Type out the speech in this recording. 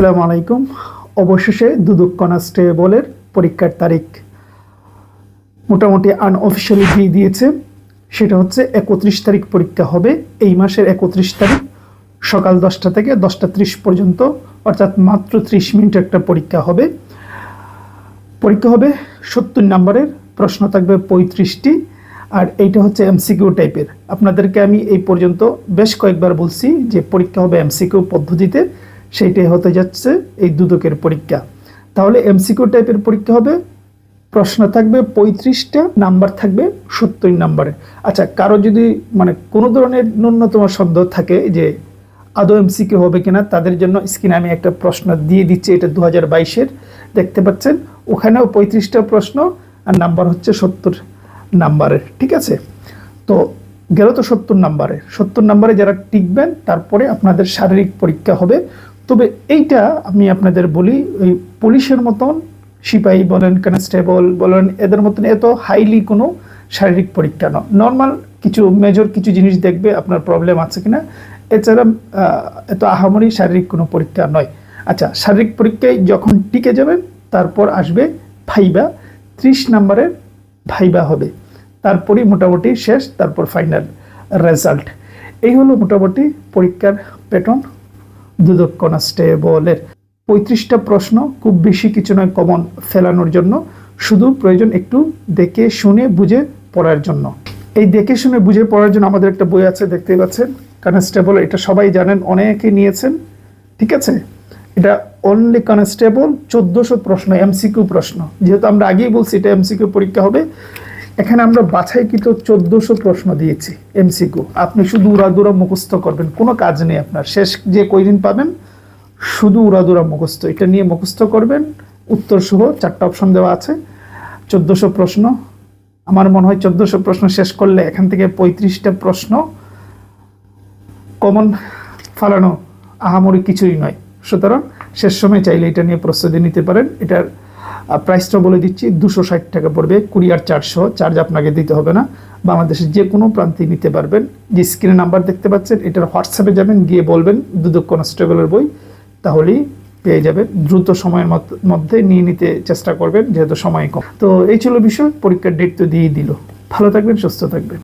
আসসালামু আলাইকুম। অবশেষে দুদক কনস্টেবলের পরীক্ষার তারিখ মোটামুটি আনঅফিসিয়ালি দিয়ে দিয়েছে। সেটা হচ্ছে একত্রিশ তারিখ পরীক্ষা হবে। এই মাসের একত্রিশ তারিখ সকাল দশটা থেকে দশটা ত্রিশ পর্যন্ত, অর্থাৎ মাত্র ত্রিশ মিনিট একটা পরীক্ষা হবে। পরীক্ষা হবে সত্তর নম্বরের, প্রশ্ন থাকবে পঁয়ত্রিশটি, আর এইটা হচ্ছে এমসিকিউ টাইপের আপনাদেরকে আমি এই পর্যন্ত বেশ কয়েকবার বলছি যে পরীক্ষা হবে এমসিকিউ পদ্ধতিতে। সেইটাই হতে যাচ্ছে এই দুদকের পরীক্ষা। তাহলে এমসিকিউ টাইপের পরীক্ষা হবে, প্রশ্ন থাকবে পঁয়ত্রিশটা, নাম্বার থাকবে সত্তর নাম্বারে। আচ্ছা কারও যদি মানে কোনো ধরনের ন্যূনতম সন্দেহ থাকে যে আদৌ এমসিকিউ হবে কিনা, তাদের জন্য স্ক্রিনে আমি একটা প্রশ্ন দিয়ে দিচ্ছি, এটা দু হাজার বাইশের, দেখতে পাচ্ছেন? ওখানেও পঁয়ত্রিশটা প্রশ্ন, আর নাম্বার হচ্ছে সত্তর নাম্বারের, ঠিক আছে? তো গেল তো সত্তর নাম্বারে। সত্তর নাম্বারে যারা টিকবেন, তারপরে আপনাদের শারীরিক পরীক্ষা হবে। তবে এইটা আমি আপনাদের বলি ওই পুলিশের মতন সিপাহী বলেন, কনস্টেবল বলেন, এদের মতন এত হাইলি কোনো শারীরিক পরীক্ষা নয়। নর্মাল কিছু মেজর কিছু জিনিস দেখবে আপনার প্রবলেম আছে কিনা। এছাড়া এত আহামরি শারীরিক কোনো পরীক্ষা নয়। আচ্ছা শারীরিক পরীক্ষায় যখন টিকে যাবেন, তারপর আসবে ভাইবা। ত্রিশ নাম্বারের ভাইবা হবে। তারপরই মোটামুটি শেষ, তারপর ফাইনাল রেজাল্ট এই হলো মোটামুটি পরীক্ষার প্যাটার্ন দুদক কনস্টেবলের পঁয়ত্রিশটা প্রশ্ন, খুব বেশি কিছু নয় কমন ফেলানোর জন্য। শুধু প্রয়োজন একটু দেখে শুনে বুঝে পড়ার জন্য। এই দেখে শুনে বুঝে পড়ার জন্য আমাদের একটা বই আছে, দেখতেই পাচ্ছেন। কনস্টেবল এটা সবাই জানেন, অনেকে নিয়েছেন। ঠিক আছে? এটা অনলি কনস্টেবল চোদ্দোশো প্রশ্ন এমসিকিউ প্রশ্ন। যেহেতু আমরা আগেই বলছি এটা এমসিকিউ পরীক্ষা হবে এখানে আমরা বাছাইকৃত চোদ্দোশো প্রশ্ন দিয়েছি এমসিকিউ আপনি শুধু উড়াদুরা মুখস্থ করবেন, কোনো কাজ নেই আপনার। শেষ যে কয়দিন পাবেন, শুধু উড়াদুরা মুখস্থ। এটা নিয়ে মুখস্থ করবেন, উত্তর সহ চারটা অপশন দেওয়া আছে। চোদ্দোশো প্রশ্ন। আমার মনে হয় চোদ্দোশো প্রশ্ন শেষ করলে এখান থেকে পঁয়ত্রিশটা প্রশ্ন কমন ফালানো আহামরি কিছুই নয়। সুতরাং শেষ সময় চাইলে এটা নিয়ে প্রস্তুতি নিতে পারেন। এটার প্রাইসটা বলে দিচ্ছি, দুশো ষাট টাকা পড়বে কুরিয়ার চারশো চার্জ আপনাকে দিতে হবে না। বাংলাদেশের যে কোনো প্রান্তে নিতে পারবেন। যে স্ক্রিনে নাম্বার দেখতে পাচ্ছেন, এটার হোয়াটসঅ্যাপে যাবেন, গিয়ে বলবেন, দুদক কনস্টেবলের বই, তাহলেই পেয়ে যাবেন। দ্রুত সময়ের মধ্যে নিয়ে নিতে চেষ্টা করবেন, যেহেতু সময় কম। তো এই ছিল বিষয়, পরীক্ষার ডেট তো দিয়েই দিল। ভালো থাকবেন, সুস্থ থাকবেন।